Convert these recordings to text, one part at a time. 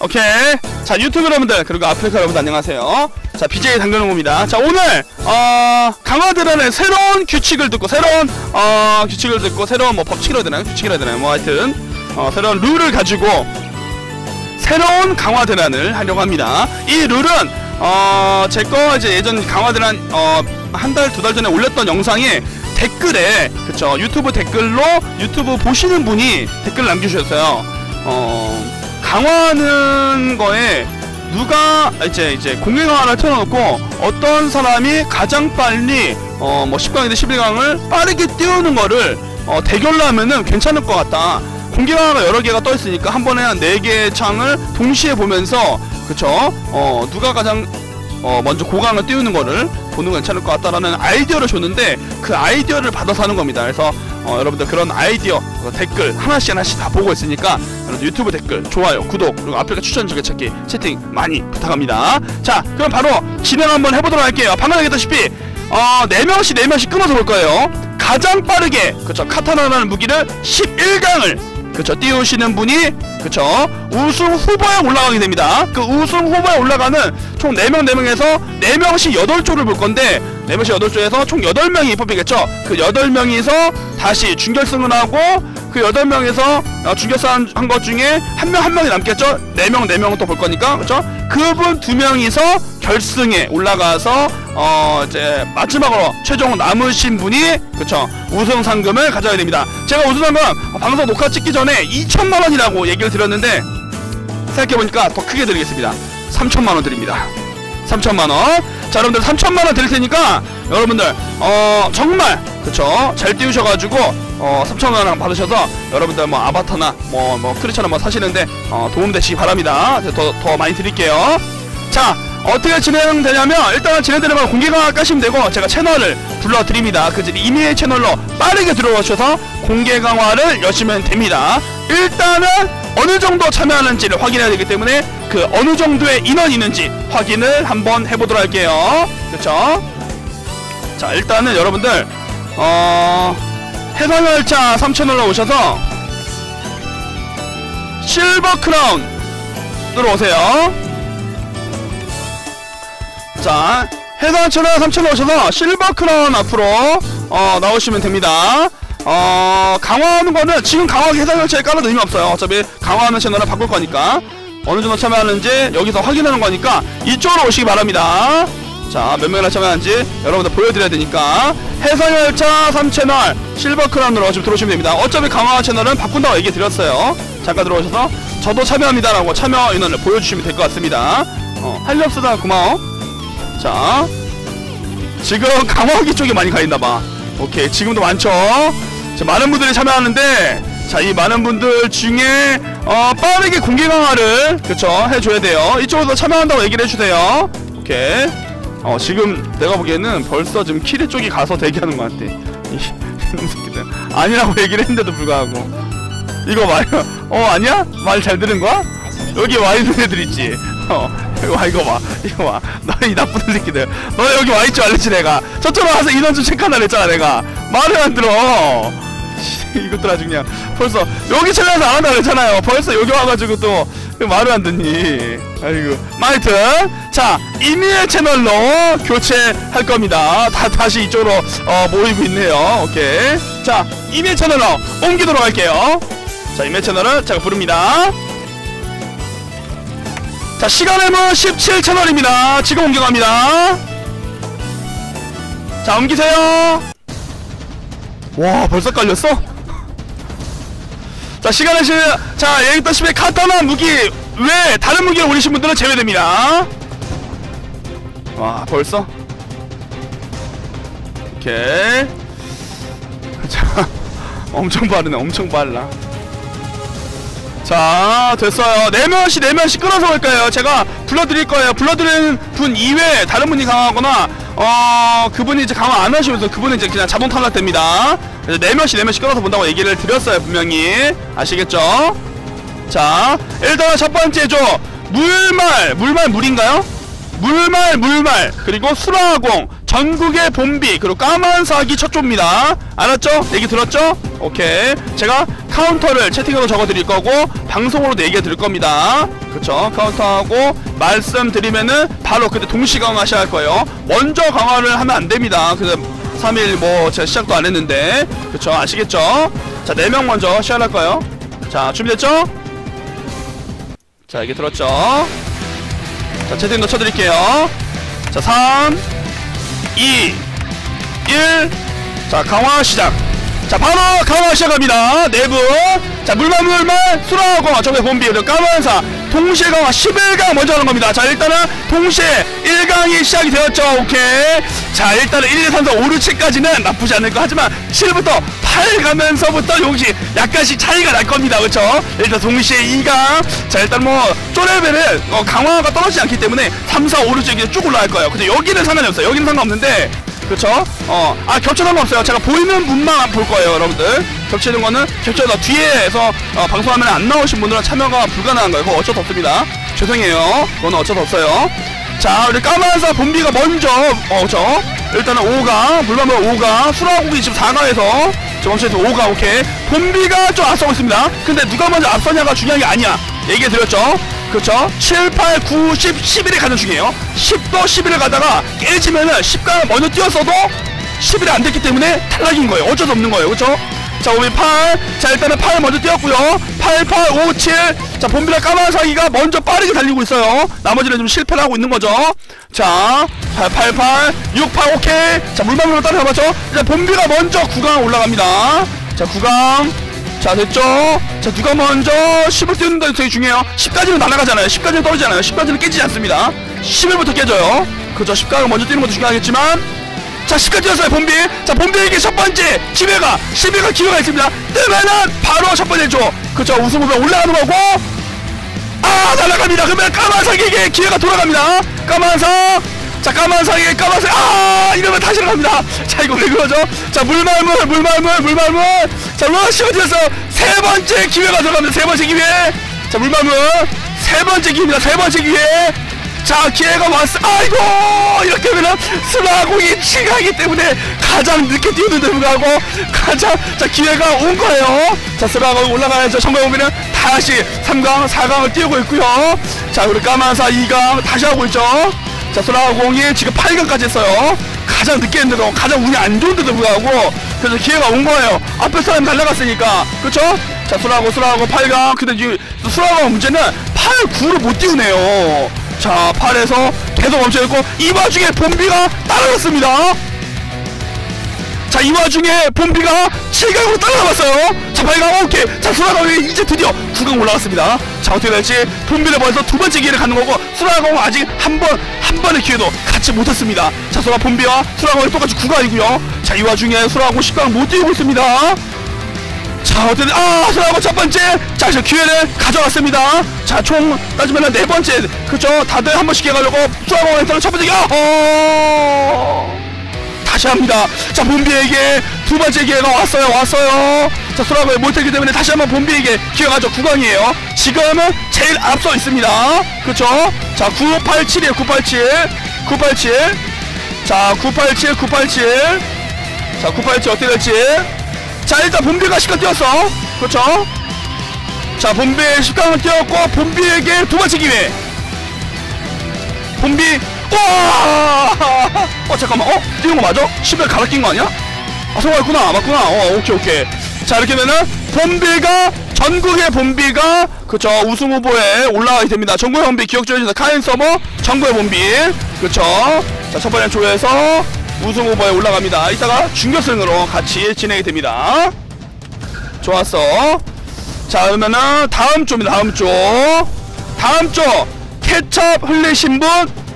오케이. 자 유튜브 여러분들 그리고 아프리카 여러분들 안녕하세요. 자 BJ 당근홍입니다. 자 오늘 어 강화드란의 새로운 규칙을 듣고 새로운 어 규칙을 듣고 새로운 뭐 법칙이라 되나요? 규칙이라 되나요? 뭐 하여튼 어 새로운 룰을 가지고 새로운 강화 대란을 하려고 합니다. 이 룰은 어 제거 이제 예전 강화 대란 어 한 달 두 달 전에 올렸던 영상에 댓글에 그쵸 유튜브 댓글로 유튜브 보시는 분이 댓글 남겨주셨어요. 어 강화하는 거에 누가 이제 이제 공개 강화를 틀어놓고 어떤 사람이 가장 빨리 어 뭐 10강이든 11강을 빠르게 띄우는 거를 어 대결로 하면은 괜찮을 것 같다. 공개 강화가 여러 개가 떠 있으니까 한 번에 한네 개의 창을 동시에 보면서 그쵸 어 누가 가장 어 먼저 고강을 띄우는 거를 보는 거 괜찮을 것 같다라는 아이디어를 줬는데 그 아이디어를 받아서 하는 겁니다. 그래서 어 여러분들 그런 아이디어 어, 댓글 하나씩 하나씩 다 보고 있으니까 여러분들 유튜브 댓글 좋아요 구독 그리고 아프리카 추천 즐겨찾기 채팅 많이 부탁합니다. 자 그럼 바로 진행 한번 해보도록 할게요. 방금 얘기했다시피 어 4명씩 4명씩 끊어서 볼 거예요. 가장 빠르게 그쵸 카타나라는 무기를 11강을 그쵸? 띄우시는 분이 그쵸? 우승 후보에 올라가게 됩니다. 그 우승 후보에 올라가는 총 4명 4명에서 4명씩 8조를 볼 건데 4명씩 8조에서 총 8명이 뽑히겠죠? 그 8명이서 다시 준결승을 하고 그 8명에서 어, 준결승 한것 중에 한 명한 명이 남겠죠 4명 4명은 또 볼 거니까 그쵸 그분 2명이서 결승에 올라가서 어 이제 마지막으로 최종 남으신 분이 그쵸 우승 상금을 가져야 됩니다. 제가 우승 상금 방송 녹화 찍기 전에 2천만 원이라고 얘기를 드렸는데 생각해 보니까 더 크게 드리겠습니다. 3천만 원 드립니다. 3천만 원. 자 여러분들 3천만 원 드릴 테니까 여러분들 어 정말 그쵸 잘 띄우셔가지고 어 3천만 원 받으셔서 여러분들 뭐 아바타나 뭐뭐 크리처나 뭐 사시는데 어 도움 되시기 바랍니다. 더 더 많이 드릴게요. 자 어떻게 진행되냐면 일단은 진행되는 공개 강화 까시면 되고 제가 채널을 불러드립니다 그 이메일 채널로 빠르게 들어오셔서 공개 강화를 여시면 됩니다 일단은 어느 정도 참여하는지를 확인해야 되기 때문에 그 어느 정도의 인원이 있는지 확인을 한번 해보도록 할게요. 그쵸 자 일단은 여러분들 어 해상열차 3채널로 오셔서 실버 크라운 들어오세요. 자 채널 3채널 오셔서 실버 크라운 앞으로 어 나오시면 됩니다 어 강화하는 거는 지금 강화 해상 열차에 깔아도 의미 없어요. 어차피 강화하는 채널을 바꿀 거니까. 어느 정도 참여하는지 여기서 확인하는 거니까 이쪽으로 오시기 바랍니다. 자 몇 명이나 참여하는지 여러분들 보여드려야 되니까. 해상열차 3채널 실버크라운으로 지금 들어오시면 됩니다. 어차피 강화 채널은 바꾼다고 얘기 드렸어요. 잠깐 들어오셔서 저도 참여합니다 라고 참여 인원을 보여주시면 될 것 같습니다. 어 할렵스다 고마워. 자 지금 강화기 쪽에 많이 가있나봐. 오케이 지금도 많죠 자, 많은 분들이 참여하는데 자 이 많은 분들 중에 어 빠르게 공개 강화를 그쵸 해줘야 돼요. 이쪽으로 참여한다고 얘기를 해주세요. 오케이. 어 지금 내가 보기에는 벌써 지금 키리 쪽이 가서 대기하는 것 같아. 이 새끼들. 아니라고 얘기를 했는데도 불구하고. 이거 말어 아니야? 말 잘 들은 거야? 여기 와 있는 애들 있지 어 이거 봐. 이거 봐. 너희 나쁜 새끼들. 너네 여기 와 있지 말랬지 내가. 저쪽으로 와서 인원 좀 체크하라 그랬잖아 내가. 말을 안 들어. 이것들 아주 그냥 벌써 여기 채널에서 안 한다 그랬잖아요. 벌써 여기 와가지고 또 말을 안 듣니? 아이고. 마이튼 자 이미의 채널로 교체할 겁니다. 다 다시 이쪽으로 어, 모이고 있네요. 오케이. 자 이미의 채널로 옮기도록 할게요. 자 이미의 채널은 제가 부릅니다 자 시간은 17채널입니다. 지금 옮겨갑니다. 자 옮기세요. 와 벌써 깔렸어? 자 시간은 시... 자 얘기했다시피 카타나 무기 외 다른 무기를 올리신 분들은 제외됩니다. 와 벌써? 오케이. 자 엄청 빠르네 엄청 빨라 자 됐어요. 4명씩 4명씩 끊어서 갈 거예요? 제가 불러드릴 거예요. 불러드리는 분 이외에 다른 분이 강화하거나 어 그분이 이제 강화 안 하시면서 그분은 이제 그냥 자동 탈락됩니다. 그래서 4명씩 4명씩 끊어서 본다고 얘기를 드렸어요 분명히. 아시겠죠? 자 일단 첫 번째죠. 물말 물말 물인가요? 물말 물말. 그리고 수라공 전국의 봄비 그리고 까만 사기 첫 조입니다 알았죠? 얘기 들었죠? 오케이 제가 카운터를 채팅으로 적어드릴 거고 방송으로 얘기해 드릴 겁니다 그쵸 카운터하고 말씀드리면은 바로 그때 동시 강화하셔야 할 거예요 먼저 강화를 하면 안 됩니다 그래서 3일 뭐 제가 시작도 안 했는데 그쵸 아시겠죠? 자 4명 먼저 시작할 거예요 자 준비됐죠? 자 얘기 들었죠? 자 채팅도 쳐드릴게요 자 3 2 1자 강화 시작. 자 바로 강화 시작합니다. 내부. 자 물만 물만 수라하고 저게 그리고 까만사. 동시에 강화 11강 먼저 하는 겁니다. 자 일단은 동시에 1강이 시작이 되었죠. 오케이. 자 일단은 1, 2, 3, 4, 5, 6, 7까지는 나쁘지 않을 거 하지만 7부터 8 가면서부터 역시 약간씩 차이가 날 겁니다 그쵸 일단 동시에 2강 자 일단 뭐 쪼레벨은 어, 강화가 떨어지지 않기 때문에 3, 4, 5, 6, 7이 쭉 올라갈 거예요 근데 여기는 상관이 없어요 여기는 상관없는데 그쵸? 어, 아, 겹쳐는 거 없어요. 제가 보이는 분만 볼 거예요, 여러분들. 겹치는 거는 겹쳐서 뒤에서 어, 방송화면에 안 나오신 분들은 참여가 불가능한 거예요. 그거 어쩔 수 없습니다. 죄송해요. 그건 어쩔 수 없어요. 자, 우리 까만사 봄비가 먼저, 어, 저. 일단은 5가, 물만물 5가, 수라고기 지금 4가에서, 저 멈춰서 5가, 오케이. 봄비가 좀 앞서고 있습니다. 근데 누가 먼저 앞서냐가 중요한 게 아니야. 얘기해 드렸죠? 그렇죠 7, 8, 9, 10, 11에 가는 중이에요 10도 11을 가다가 깨지면은 10가 먼저 뛰었어도 11이 안 됐기 때문에 탈락인 거예요 어쩔 수 없는 거예요 그렇죠 자 우리 8, 자 일단은 8 먼저 뛰었고요. 8, 8, 5, 7, 자 봄비라 까만사기가 먼저 빠르게 달리고 있어요. 나머지는 좀 실패를 하고 있는 거죠. 자 8, 8, 8, 6, 8, 오케이. 자 물방울로 따라잡았죠? 이제 봄비가 먼저 9강 올라갑니다. 자 9강. 자 됐죠? 자 누가 먼저 10을 띄우는데 되게 중요해요. 10까지는 날아가잖아요. 10까지는 떨어지잖아요. 10까지는 깨지지 않습니다. 11부터 깨져요. 그죠. 10강을 먼저 뛰는 것도 중요하겠지만 자 10까지 뛰었어요 봄비. 자 봄비에게 첫 번째 기회가 11가 기회가 있습니다. 뜨면은 바로 첫 번째 줘 그죠 우승 후보 올라가는 거고. 아 날아갑니다. 그러면 까만삭에게 기회가 돌아갑니다. 까만삭 자 까만삭에게 까만삭 아 이러면 다시 나갑니다. 자 이거 왜 그러죠? 자 물말물 물말물 물말물. 자 러시가 뛰어서 세 번째 기회가 들어갑니다. 세 번째 기회. 자 물말물. 세 번째 기회입니다. 세 번째 기회 자 기회가 왔어. 아이고 이렇게 하면은 슬라공이 치가기 때문에 가장 늦게 뛰었는데 불구하고 가장 자 기회가 온 거예요. 자 올라가야죠. 정말 보면은 다시 3강 4강을 뛰고 있고요. 자 우리 까만사 2강 다시 하고 있죠. 자 슬라공이 지금 8강까지 했어요. 가장 늦게 했는데도 가장 운이 안 좋은데도 불구하고 그래서 기회가 온 거예요. 앞에 사람 날라갔으니까. 그쵸 자 슬라고 슬라고 8강. 근데 지금 슬라고 문제는 8, 9를 못 띄우네요 자 8에서 계속 멈춰있고 이 와중에 봄비가 따라갔습니다. 자 이 와중에 봄비가 7강으로 따라잡았어요. 자 8강 오케이. 자 수라강이 이제 드디어 9강 올라갔습니다. 자 어떻게 될지 봄비를 벌써 두 번째 기회를 갖는 거고 수라강은 아직 한 번 한 번의 기회도 갖지 못했습니다. 자 수라 봄비와 수라강이 똑같이 9강이고요. 자 이 와중에 수라강 10강 못 뛰고 있습니다 자 어쨌든 아 수라고 첫 번째. 자 이제 기회를 가져왔습니다. 자총 따지면은 네 번째. 그죠? 다들 한 번씩 해가려고 수라공에서는 첫 번째 야호 다시 합니다. 자 본비에게 두 번째 기회가 왔어요 왔어요. 자 수라고에 못했기 때문에 다시 한번 본비에게 기회가 죠 9강이에요. 지금은 제일 앞서 있습니다. 그쵸 자 987이에요 987 987 자 987 987 자 987 어떻게 될지 자 일단 본비가 10강 뛰었어. 그렇죠? 자 본비 10강을 뛰었고 본비에게 두 번째 기회. 본비 와! 어 잠깐만. 어? 뛰는 거 맞아? 10을 갈아 낀 거 아니야? 아 성공했구나. 맞구나. 어 오케이 오케이. 자 이렇게 되면은 본비가 전국의 본비가 그쵸 우승 후보에 올라가게 됩니다. 전국의 본비 기억조에서 카인 서버 전국의 본비. 그쵸 자첫 번째 조에서 우승 후보에 올라갑니다. 이따가 준결승으로 같이 진행이 됩니다. 좋았어. 자, 그러면은 다음 조입니다. 다음 조. 다음 조. 케찹 흘리신 분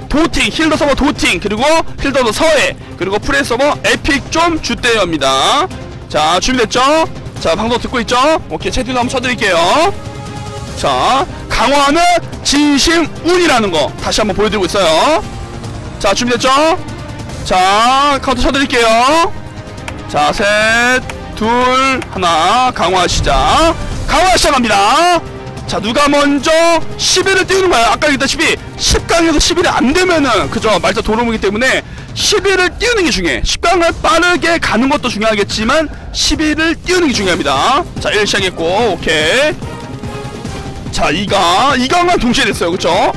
도팅, 힐더 서버 도팅, 그리고 힐더도 서해, 그리고 프레 서버 에픽 좀 주대여입니다. 자, 준비됐죠? 자, 방송 듣고 있죠? 오케이, 채팅 한번 쳐드릴게요. 자, 강화는 진심 운이라는 거 다시 한번 보여드리고 있어요. 자, 준비됐죠? 자 카운트 쳐드릴게요. 자셋둘 하나 강화 시작. 강화 시작합니다. 자 누가 먼저 11을 띄우는 거야? 아까 얘기했다시피 10강에서 11이 안되면은 그죠? 말자 도루묵이기 때문에 11을 띄우는 게 중요해. 10강을 빠르게 가는 것도 중요하겠지만 11을 띄우는 게 중요합니다. 자1 시작했고 오케이. 자 2강 2강은 동시에 됐어요. 그쵸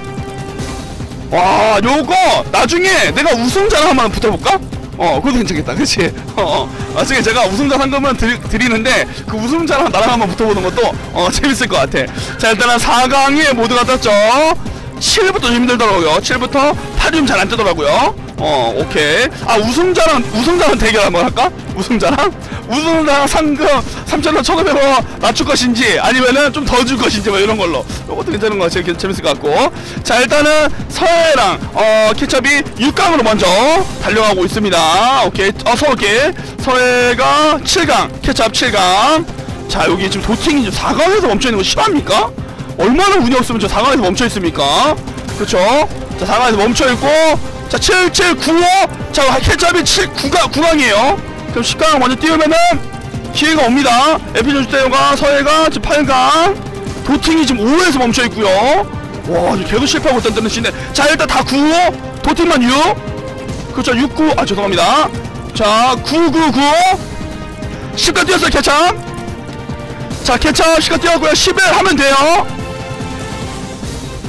와 요거! 나중에 내가 우승자랑 한번 붙어볼까? 어 그것도 괜찮겠다. 그치? 어, 어. 나중에 제가 우승자 상금은 드리, 드리는데 그 우승자랑 나랑 한번 붙어보는 것도 어 재밌을 것 같아. 자 일단은 4강에 모두가 떴죠? 7부터 좀 힘들더라고요. 7부터 8이 잘안 뜨더라고요 어 오케이 아 우승자랑 우승자랑 대결 한번 할까? 우승자랑? 우승자랑 상금 3천원 1,500원 낮출 것인지 아니면은 좀 더 줄 것인지 뭐 이런 걸로 이것도 괜찮은 거 같아요 재밌을 것 같고 자 일단은 서해랑 어 케첩이 6강으로 먼저 달려가고 있습니다 오케이 어 서울게 서해가 7강 케첩 7강 자 여기 지금 도팅이 지금 4강에서 멈춰있는 거 심합니까? 얼마나 운이 없으면 저 4강에서 멈춰있습니까? 그쵸? 자 4강에서 멈춰있고 자 7, 7, 9, 5. 자 케찹이 7, 9강, 9강이에요. 그럼 10강 먼저 띄우면은 기회가 옵니다. 에피존 주대요가 서해가 지금 8강. 도팅이 지금 5에서 멈춰있고요. 와 계속 실패하고 있다는 뜻인데 자 일단 다 9, 5. 도팅만 6. 그렇죠 6, 9. 아 죄송합니다. 자 9, 9, 9. 10강 뛰었어요 케찹. 자 케찹 10강 뛰었고요. 11 하면 돼요.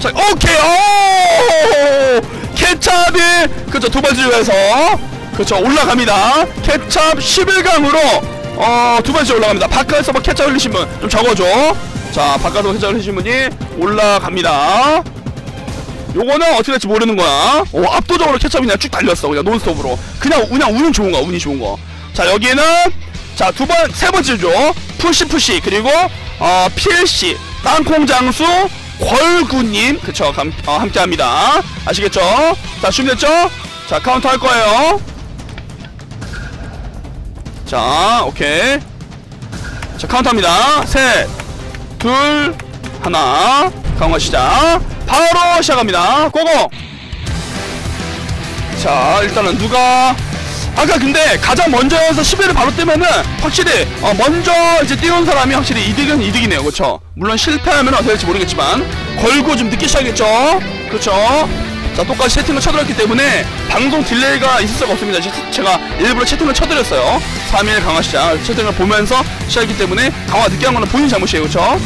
자 오케이 오 케찹이 그쵸 두 번째 조에서 그쵸 올라갑니다. 케찹 11강으로 어 두 번째 올라갑니다. 바깥에서 뭐 케찹 흘리신 분 좀 적어줘. 자 바깥에서 케찹 흘리신 분이 올라갑니다. 요거는 어떻게 될지 모르는 거야. 오 압도적으로 케찹이 그냥 쭉 달렸어 그냥 논스톱으로. 그냥 그냥 운이 좋은 거야 운이 좋은 거자 여기는 자 두 번 세 번째 조 푸시 푸시. 그리고 어 PLC 땅콩 장수 걸구님. 그쵸 감, 어, 함께합니다. 아시겠죠? 자 준비됐죠? 자 카운터 할 거예요. 자 오케이. 자 카운터 합니다. 셋둘 하나. 강화 시작 바로 시작합니다. 고고! 자 일단은 누가 아까 근데 가장 먼저여서 11을 바로 뜨면은 확실히 어 먼저 이제 띄운 사람이 확실히 이득은 이득이네요. 그쵸? 물론 실패하면 어떻게 될지 모르겠지만 걸고 좀 늦게 시작했죠? 그쵸? 자 똑같이 채팅을 쳐드렸기 때문에 방송 딜레이가 있을 수가 없습니다. 제가 일부러 채팅을 쳐드렸어요. 3일 강화 시작. 채팅을 보면서 시작했기 때문에 강화 늦게 한 거는 본인 잘못이에요. 그쵸?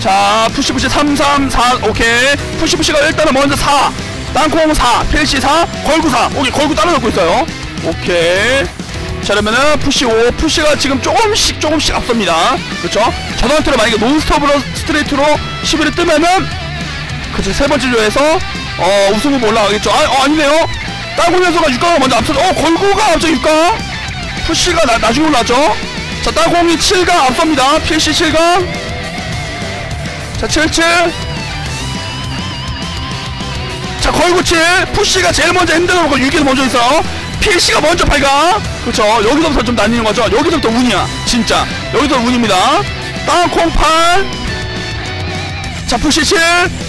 자 푸시푸시 3 3 4 오케이. 푸시푸시가 일단은 먼저 4 땅콩 4 펠시 4 걸구 4 오케이 걸구 따라 놓고 있어요 오케이. 자 그러면은 푸시 5 푸시가 지금 조금씩 조금씩 앞섭니다. 그렇죠? 저 상태로 만약에 논스톱으로 스트레이트로 11을 뜨면은 그쵸 세 번째 조에서 어 우승 후보 올라가겠죠. 아 어, 아니네요. 땅콩 선수가 6강을 먼저 앞서죠 어 걸고가 갑자기 6강 푸시가 나, 나중에 올라왔죠. 자 땅콩이 7강 앞섭니다. PLC 7강 자 77. 자 걸고 7 푸시가 제일 먼저 힘들어놓고 6위에서 먼저 있어 PLC가 먼저 8강 그쵸? 여기서부터 좀 나뉘는 거죠? 여기서부터 운이야 진짜. 여기서 운입니다. 땅콩 8자 푸시 7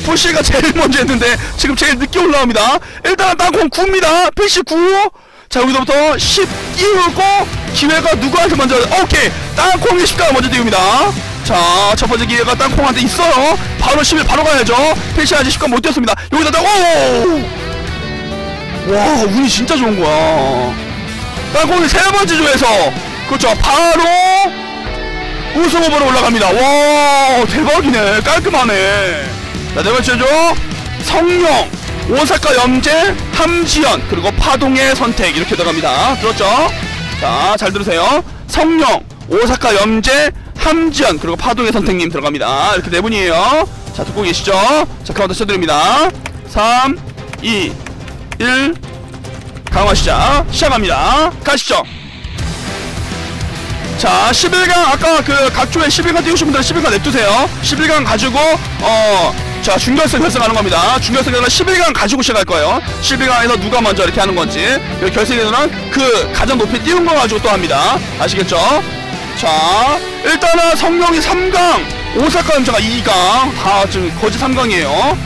푸시가 제일 먼저 했는데 지금 제일 늦게 올라옵니다. 일단 땅콩 9입니다. PC 9자 여기서부터 10 띄우고 기회가 누구한테 먼저 오케이. 땅콩이 10강 먼저 띄웁니다. 자 첫번째 기회가 땅콩한테 있어요. 바로 11 바로 가야죠. PC 아직 10강 못 뛰었습니다. 여기다 딱 오! 와 운이 진짜 좋은 거야. 땅콩이 세 번째 조에서. 그렇죠. 바로 우승 후보로 올라갑니다. 와 대박이네. 깔끔하네. 자네 번째 조. 성룡 오사카 염제 함지연 그리고 파동의 선택. 이렇게 들어갑니다. 들었죠? 자 잘 들으세요. 성룡 오사카 염제 함지연 그리고 파동의 선택님 들어갑니다. 이렇게 네 분이에요. 자 듣고 계시죠? 자 카운터 쳐드립니다. 3 2 1 강화 시작. 시작합니다. 가시죠. 자 11강 아까 그 각조에 11강 띄우신 분들 11강 냅두세요. 11강 가지고 어자 준결승 결승하는 겁니다. 준결승 결승 11강 가지고 시작할 거예요. 11강에서 누가 먼저 이렇게 하는 건지. 결승에서는 그 가장 높이 띄운 거 가지고 또 합니다. 아시겠죠? 자 일단은 성명이 3강 오사카 염차가 2강. 다 지금 거짓 3강이에요.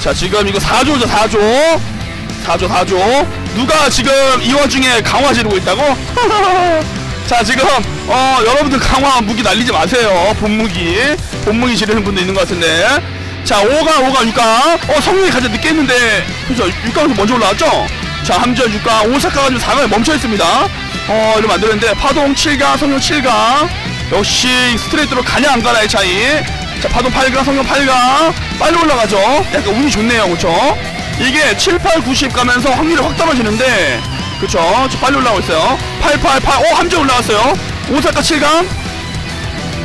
자 지금 이거 4조죠 4조 4조 4조 누가 지금 이 와중에 강화 지르고 있다고? 자 지금 어 여러분들 강화 무기 날리지 마세요. 본무기. 본무기 지르는 분도 있는 것 같은데. 자 5강 5강 6강 어 성능이 가장 늦게 했는데. 그죠? 6강에서 먼저 올라왔죠? 자 함전 6강 오사카가 지금 4강에 멈춰있습니다. 어 이러면 안되는데. 파동 7강 성룡 7강 역시 스트레이트로 가냐 안 가냐의 차이. 자 파동 8강 성룡 8강 빨리 올라가죠? 약간 운이 좋네요. 그쵸 이게 7, 8, 90 가면서 확률이 확 떨어지는데 그쵸? 저 빨리 올라오고 있어요. 8, 8, 8 어, 함정 올라갔어요. 오사카 7강.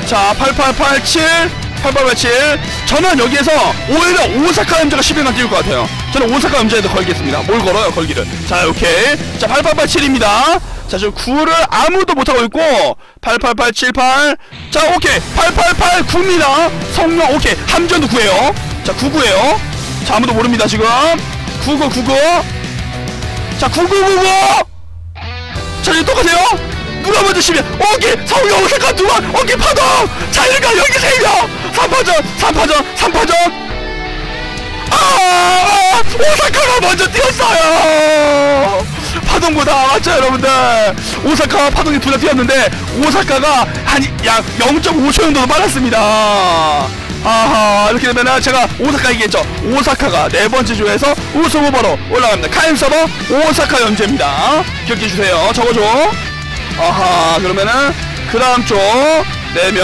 자 8887 8887 저는 여기에서 오히려 오사카 염자가 11강 띄울 것 같아요. 저는 오사카 염자에도 걸겠습니다. 뭘 걸어요 걸기를. 자 오케이. 자 8887입니다. 자 지금 9를 아무도 못하고 있고 88878 자 오케이. 8889입니다. 성명 오케이. 함전도 9에요. 자 99에요 자 아무도 모릅니다 지금. 9999 자 9999 자 이제 똑같아요. 누가 먼저 시면 오케이 성경 오사카 두번 오케이 파동. 자 이러니까 여기 세명. 3파전 3파전 3파전. 아 오사카가 먼저 뛰었어요 파동보다. 맞죠 여러분들? 오사카와 파동이 둘 다 뛰었는데 오사카가 한약 0.5초 정도 빨랐습니다. 아하 이렇게 되면은 제가 오사카 얘기했죠? 오사카가 네 번째 조에서 우승 후보로 올라갑니다. 카인 서버 오사카 연재입니다. 기억해주세요. 적어줘. 아하 그러면은 그 다음 쪽 4명.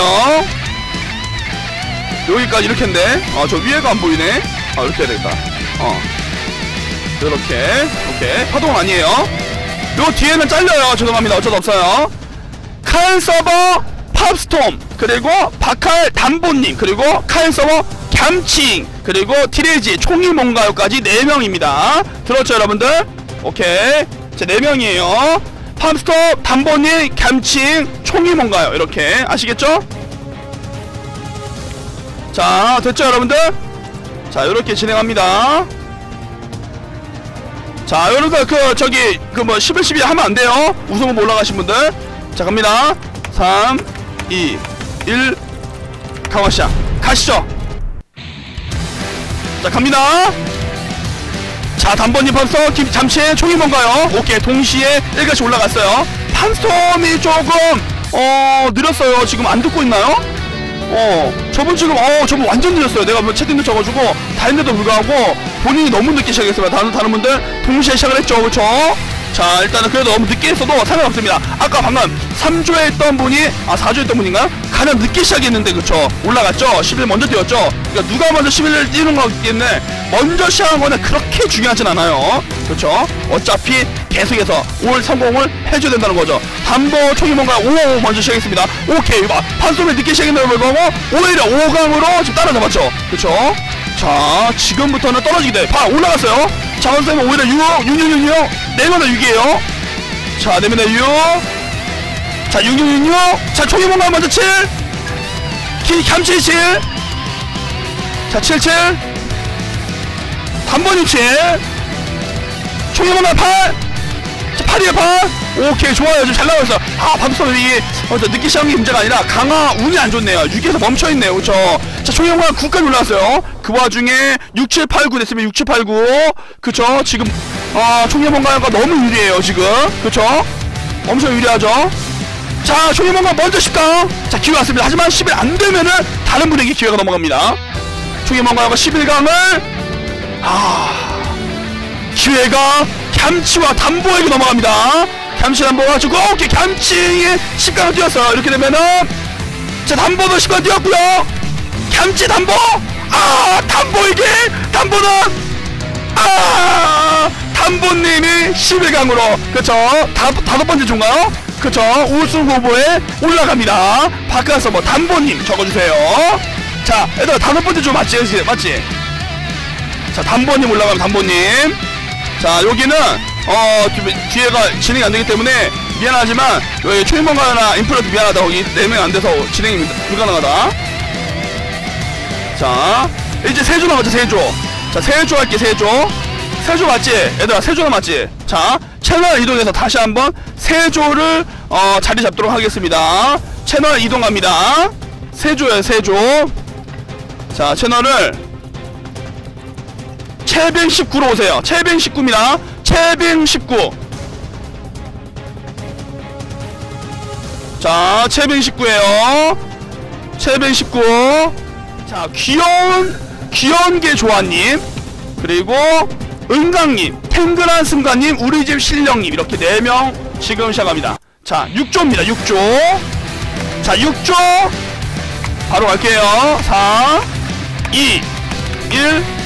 여기까지 이렇게인데 아저 위에가 안 보이네. 아 이렇게 해야 되겠다. 어 이렇게. 오케이. 파동은 아니에요. 요 뒤에는 잘려요. 죄송합니다. 어쩔 수 없어요. 칼 서버 팝스톰. 그리고 바칼 담보님. 그리고 칼 서버 겸칭 그리고 티레지 총이 뭔가요까지 4명입니다. 들었죠 여러분들? 오케이. 자 4명이에요. 팝스톱 담보님 겸칭 총이 뭔가요? 이렇게. 아시겠죠? 자 됐죠 여러분들? 자 이렇게 진행합니다 자 여러분들 그 저기 그 뭐 11, 12 하면 안 돼요. 우승 후보 올라가신 분들. 자 갑니다. 3 2 1 강화시장. 가시죠. 자 갑니다. 자 단번님 팝스톰 김 잠시 총이 뭔가요? 오케이 동시에 1가씩 올라갔어요. 팝스톰이 조금 어 느렸어요. 지금 안 듣고 있나요? 어 저분 지금 어 저분 완전 늦었어요. 내가 뭐 채팅도 적어주고 다 했는데도 불구하고 본인이 너무 늦게 시작했어요 다른 다른 분들 동시에 시작을 했죠. 그쵸 자 일단은 그래도 너무 늦게 했어도 상관없습니다. 아까 방금 3조에 있던 분이 아 4조에 있던 분인가? 가장 늦게 시작했는데 그쵸 올라갔죠? 11 먼저 뛰었죠? 그러니까 누가 먼저 11을 뛰는 거겠네 먼저 시작한 거는 그렇게 중요하진 않아요. 그쵸 어차피 계속해서 올 성공을 해줘야 된다는 거죠. 담보 뭔가 5 먼저 시작했습니다. 오케이. 봐 판소매 늦게 시작했는데 오히려 5강으로 지금 따라잡았죠. 그쵸 자 지금부터는 떨어지게 돼봐 올라갔어요. 자 원쌤은 오히려 6 6 6 6 6 내면은 6이에요. 자 내면은 6자 6 6 6 6 자 총이 뭔가 먼저 7 기, 감치 7 자 77 단번이 7 총이 뭔가 8 자 8이에요 8 오케이 좋아요. 잘 나오고 있어. 아 밤소리 어, 저 늦게 시작한 게 문제가 아니라 강화 운이 안 좋네요. 6에서 멈춰있네요. 그쵸? 자 총영관 9까지 올라왔어요. 그 와중에 6, 7, 8, 9 됐으면 6, 7, 8, 9 그쵸? 지금 아 총영관가 너무 유리해요 지금. 그쵸? 엄청 유리하죠? 자 총영관가 먼저 10강 자 기회 왔습니다. 하지만 10일 안 되면은 다른 분에게 기회가 넘어갑니다. 총영관가 11강을 아 기회가 겸치와 담보에게 넘어갑니다. 겸치 담보가 주고 오케이 겸치에 10강을 뛰었어요. 이렇게 되면은 자 담보도 10강 뛰었고요. 겸치 담보! 아 담보에게! 담보는! 아! 담보님이 11강으로 그쵸? 다, 다섯 번째 중가요? 그쵸? 우승 후보에 올라갑니다. 바깥서 뭐 담보님 적어주세요. 자 얘들아 다섯 번째 중 맞지? 맞지? 자 담보님 올라가면 담보님 자 여기는 어 뒤- 뒤에가 진행이 안 되기 때문에 미안하지만 여기 초인번가나 인플레트 미안하다. 거기 4명 안 돼서 진행이 불가능하다. 자 이제 세조 남았죠 세조. 자 세조 할게 세조. 세조 맞지? 얘들아 세조 맞지? 자 채널 이동해서 다시 한번 세조를 어 자리 잡도록 하겠습니다. 채널 이동합니다. 세조야 세조. 자 채널을 채빙 19로 오세요. 채빙 19입니다. 채빙 19. 자, 채빙 19에요. 채빙 19. 자, 귀여운, 귀여운 게 조아님. 그리고 은강님, 탱글한 승가님 우리 집 신령님 이렇게 4명 지금 시작합니다 자 6조입니다 6조 자 6조 바로 갈게요 4 2 1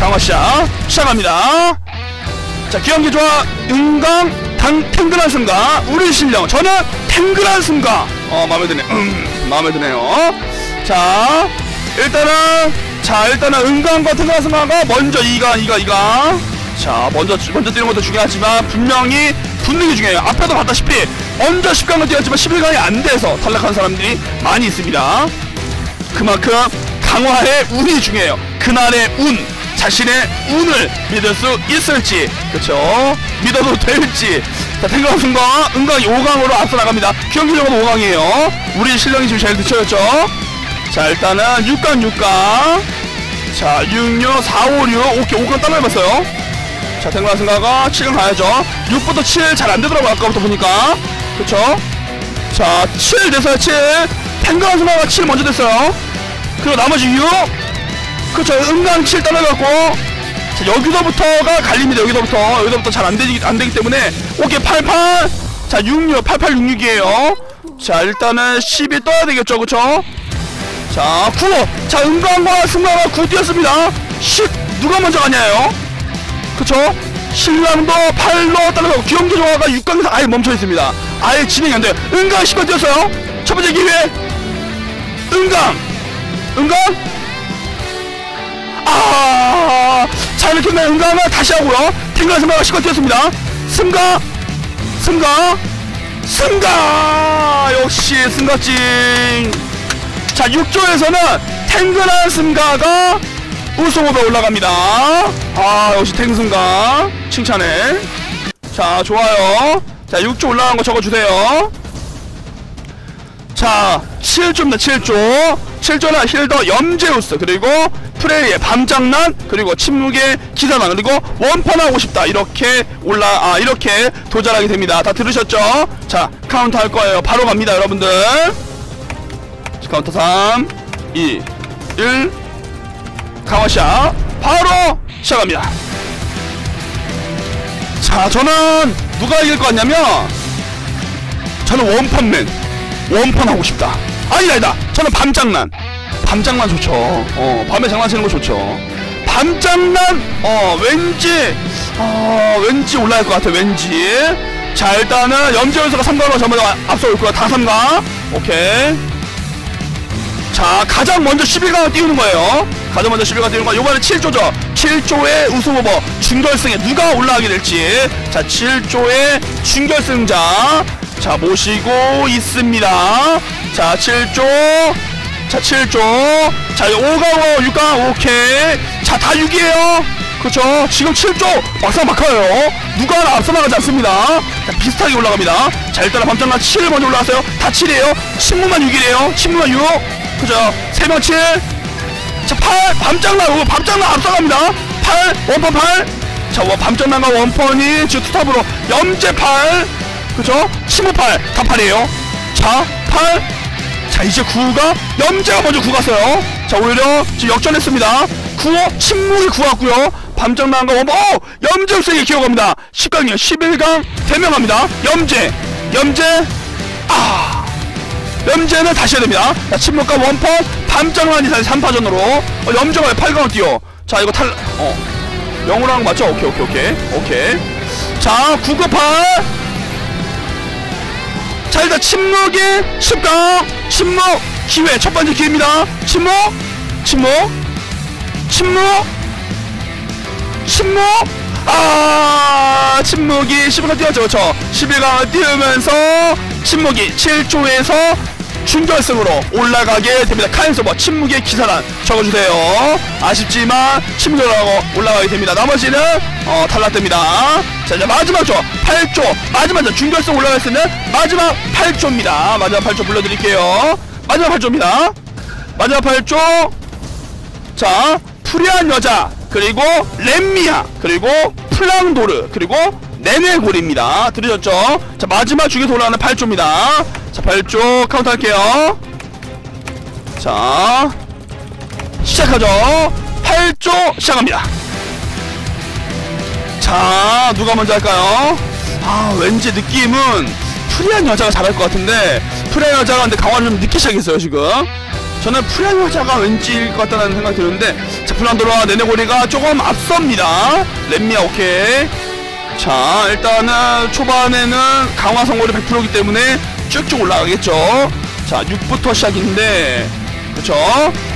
강화시작 시작합니다. 자 기영기 좋아 은강 당 탱글한 승가 우리 신령 저는 탱글한 승가 어 마음에 드네. 음 마음에 드네요. 자 일단은 자 일단은 은강과 탱글한 승가가 먼저 이가 이가 이가. 자 먼저 먼저 뛰는 것도 중요하지만 분명히 붙는 게 중요해요. 앞에도 봤다시피 먼저 10강을 뛰었지만 11강이 안 돼서 탈락한 사람들이 많이 있습니다. 그만큼 강화의 운이 중요해요. 그날의 운, 자신의 운을 믿을 수 있을지, 그쵸? 믿어도 될지. 자, 탱강 순간 은강이 5강으로 앞서 나갑니다. 기영기적으로 5강이에요. 우리 실력이 지금 제일 늦춰졌죠? 자, 일단은 6강, 6강. 자, 6, 6, 4, 5, 6. 오케이, 5강 따라해봤어요. 자, 탱강 순가가 7강 가야죠. 6부터 7 잘 안 되더라고요. 아까부터 보니까. 그쵸? 자, 7 됐어요, 7. 탱강 순가가 7 먼저 됐어요. 그리고 나머지 6 그렇죠. 은강 7 떨어졌고 자 여기서부터가 갈립니다. 여기서부터. 여기서부터 잘 안되기 안되기 때문에. 오케이 88 자 66, 88, 66이에요. 자 일단은 10이 떠야 되겠죠. 그쵸 자 9, 자 은강과 승강과 9 뛰었습니다. 10 누가 먼저 가냐요? 그쵸 신랑도 8로 떨어졌고 기영조 조화가 6강에서 아예 멈춰 있습니다. 아예 진행이 안 돼요. 은강 10번 뛰었어요. 첫 번째 기회. 은강. 은강? 아, 자 이렇게 되면 은강은 다시 하고요. 탱글 승가가 시간 뛰었습니다. 승가, 승가, 승가. 역시 승가찡. 자 6조에서는 탱글한 승가가 우승 후보에 올라갑니다. 아 역시 탱승가 칭찬해. 자 좋아요. 자 6조 올라간 거 적어주세요. 자 7조입니다 7조 7조는 힐더 염제우스 그리고 프레이의 밤장난 그리고 침묵의 기사단 그리고 원펀 하고 싶다 이렇게 올라 아 이렇게 도전하게 됩니다 다 들으셨죠? 자 카운트 할 거예요 바로 갑니다 여러분들 자, 카운트 3 2 1 강화샷 바로 시작합니다 자 저는 누가 이길 것 같냐면 저는 원펀맨 원펀 하고 싶다. 아니다, 아니다. 저는 밤장난. 밤장난 좋죠. 어, 밤에 장난치는 거 좋죠. 밤장난, 어, 왠지, 어, 왠지 올라갈 것 같아, 왠지. 자, 일단은 염지 연수가 3강으로 전부 다 앞서 올 거야. 다 3강. 오케이. 자, 가장 먼저 11강을 띄우는 거예요. 가장 먼저 11강 띄우는 거. 요번에 7조죠. 7조의 우승 후보 준결승에 누가 올라가게 될지. 자, 7조의 준결승자. 자 모시고 있습니다 자 7조 자 7조. 자 5강호 6강 오케이. 자 다 6이에요. 그렇죠? 지금 7조 막상 막혀요. 누가 하나 앞서 나가지 않습니다. 자 비슷하게 올라갑니다. 자 일단은 밤장난 7 먼저 올라갔어요. 다 7이에요. 친구만 6이래요. 친구만 6 그죠? 3명 7자 8 밤장난 오 밤장난 앞서갑니다. 8 원펀 8자 밤장난과 원펀이 지금 투탑으로. 염제 8 그죠? 15팔. 다 8이에요. 자 8. 자 이제 9가 염제가 먼저 9 갔어요. 자 오히려 지금 역전했습니다. 9호 침묵이 9 왔고요. 밤장난과 원보 오! 염제 우승이 기억합니다. 10강이요. 11강 대명합니다. 염제 염제 아! 염제는 다시 해야 됩니다. 자 침묵과 원펀 밤장난이 다시 3파전으로. 어, 염제가 왜 8강을 뛰어? 자 이거 탈 어. 영우랑 맞죠? 오케이 오케이 오케이. 오케이. 자 998 자 일단 침묵이 10강 침묵 기회. 첫 번째 기회입니다. 침묵 침묵 침묵 침묵. 아 침묵이 10강 뛰었죠. 그쵸? 11강을 띄우면서 침묵이 7조에서 준결승으로 올라가게 됩니다. 카인서버 침묵의 기사란 적어주세요. 아쉽지만 침묵으로 올라가게 됩니다. 나머지는 어, 탈락됩니다. 자 이제 마지막 조 8조 마지막 조 준결승 올라갈 수 있는 마지막 8조입니다. 마지막 8조 불러드릴게요. 마지막 8조입니다. 마지막 8조 자 프리한 여자 그리고 렘미아 그리고 플랑도르 그리고 네네골입니다. 들으셨죠? 자 마지막 중에서 올라가는 8조입니다. 자 8조 카운트 할게요. 자 시작하죠. 8조 시작합니다. 자 누가 먼저 할까요? 아 왠지 느낌은 프리한 여자가 잘할 것 같은데 프리한 여자가 근데 강화를 좀 늦게 시작했어요 지금 저는 프리한 여자가 왠지일 것 같다는 생각이 드는데 자 플란도르와 네네고리가 조금 앞섭니다 렘미아 오케이 자 일단은 초반에는 강화 성공률이 100%이기 때문에 쭉쭉 올라가겠죠 자 6부터 시작인데 그쵸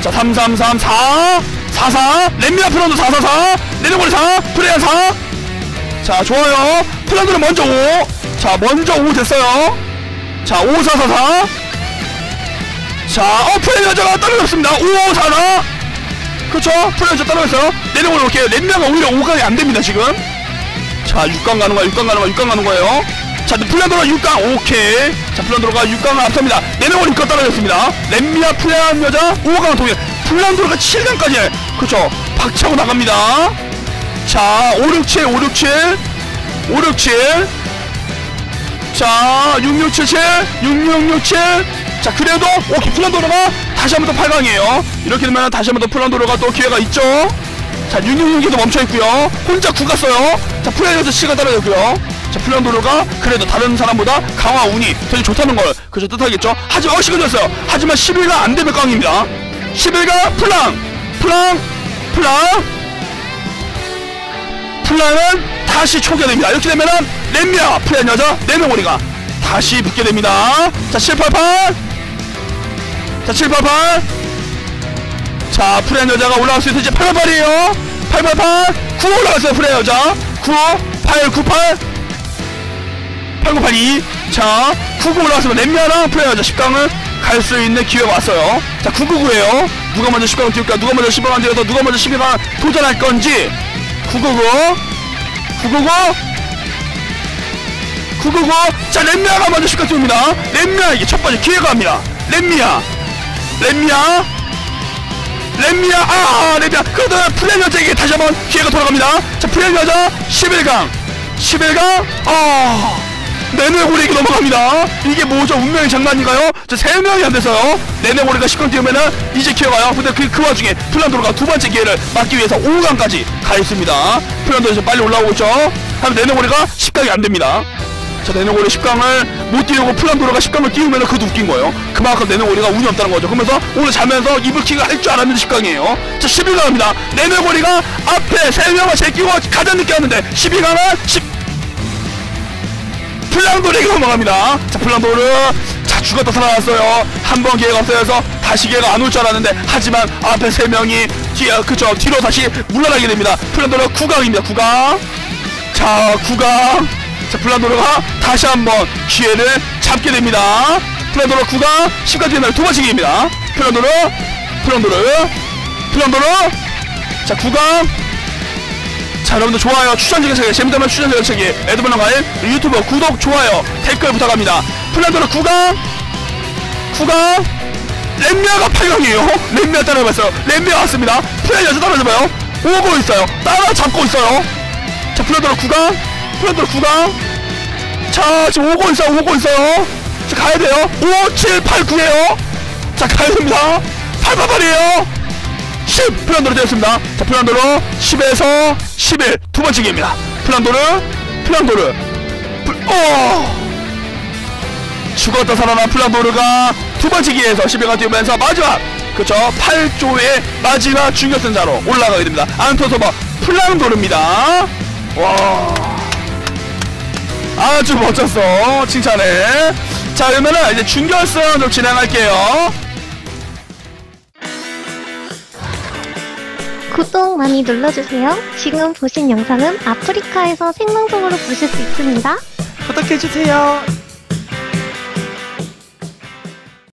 자 3 3 3 4 4 4 렘미아 플란도 4 4 4 네네고리 4 프리한 4자 좋아요 플란드는 먼저 5자 먼저 5 됐어요 자 5 4 4 4 자, 어, 프레임 여자가 떨어졌습니다. 5 4 4 그렇죠. 프레임 여자 떨어졌어요. 내려오는 이렇게 렛미아가 오히려 5강이 안 됩니다, 지금. 자, 6강 가는 거야, 6강 가는 거야, 6강 가는 거예요. 자, 플란도가 6강, 오케이. 자, 플란도가 6강을 앞섭니다. 내려오는 6강 떨어졌습니다. 렛미아 플레한 여자 5강 동일. 플란도가 7강까지, 그렇죠. 박차고 나갑니다. 자, 5 6 7, 5 6 7, 5 6 7. 자, 6677, 6667. 자, 그래도 오케이 플란도르가 다시 한 번 더 8강이에요. 이렇게 되면 다시 한 번 더 플란도르가 또 기회가 있죠. 자, 666에도 멈춰 있고요. 혼자 구 갔어요. 자, 플레이어즈 치가 떨어졌고요. 자, 플란도르가 그래도 다른 사람보다 강화 운이 되게 좋다는 걸 그저 뜻하겠죠. 하지만 어 시간 줬어요. 하지만 11가 안 되면 깡입니다. 11가 플랑, 플랑, 플랑. 플란은 다시 초기화됩니다. 이렇게 되면은 렘미아 플랜 여자 네명오리가 다시 붙게 됩니다. 자 788, 자 788, 자 플랜 여자가 올라갈 수 있을지 888이에요. 888, 9 올라갔어요 플랜 여자. 9, 8, 98, 8982. 자99 올라갔으면 렘미아랑 플랜 여자 10강을 갈 수 있는 기회가 왔어요. 자 999에요. 누가 먼저 10강을 뛸까? 누가 먼저 10강을 뛰어서 누가 먼저 12강 도전할 건지. 999 999 999자 렘미아가 먼저 10강 뛰옵니다. 렘미아에게 첫 번째 기회가 갑니다. 렘미아. 렘미아. 렘미아. 아 렘미아. 그러다 플랜 여자에게 다시 한번 기회가 돌아갑니다. 자 여자 11강. 11강. 아 네네고리에게 넘어갑니다. 이게 뭐죠? 운명의 장난인가요? 자 3명이 안 돼서요. 네네고리가 10강 뛰으면은 이제 기회가 와요. 근데 그, 그 와중에 플란도르가 두 번째 기회를 막기 위해서 5강까지 가 있습니다. 플란도르에서 빨리 올라오고 있죠? 하면 네네고리가 10강이 안 됩니다. 자 네네고리 10강을 못 띄우고 플란도르가 10강을 띄우면 그것도 웃긴 거예요. 그만큼 네네고리가 운이 없다는 거죠. 그러면서 오늘 자면서 이불킥을 할 줄 알았는데 10강이에요. 자 12강 갑니다. 네네고리가 앞에 3명을 제끼고 가장 늦게 왔는데 12강은 10 플랑도르에게 넘어갑니다. 자, 플랑도르. 자, 죽었다 살아났어요. 한 번 기회가 없어요. 서 다시 기회가 안 올 줄 알았는데, 하지만 앞에 세 명이 뒤에, 그쵸, 뒤로 다시 물러나게 됩니다. 플랑도르 9강입니다. 9강. 자, 9강. 자, 플랑도르가 다시 한번 기회를 잡게 됩니다. 플랑도르 9강. 10강 뒤에 두 번째 기회입니다. 플랑도르. 플랑도르. 플랑도르. 자, 9강. 자 여러분들 좋아요 추천 제격차기 재밌다면 추천 제격차기 에드블랑 가일 유튜브 구독 좋아요 댓글 부탁합니다. 플란도르 9강 9강 렘미아가 8강이에요. 렘미아 따라해봤어요. 렘미아 왔습니다. 플랜 여자 따라잡아요. 오고 있어요. 따라잡고 있어요. 자 플란도르 9강 플란도르 9강 자 지금 오고 있어요 오고 있어요. 자 가야돼요. 5 7 8 9에요. 자 가야됩니다. 888이에요 10 플란도르 되었습니다. 자 플란도르 10에서 11 두 번째 기회입니다. 플란도르 플란도르 플, 어 죽었다 살아난 플란도르가 두 번째 기회에서 11강 뛰면서 마지막 그쵸 8조의 마지막 중결승자로 올라가게 됩니다. 안토소바 플란도르입니다. 와 아주 멋졌어 칭찬해. 자 그러면은 이제 중결승 좀 진행할게요. 구독 많이 눌러주세요. 지금 보신 영상은 아프리카에서 생방송으로 보실 수 있습니다. 구독해주세요.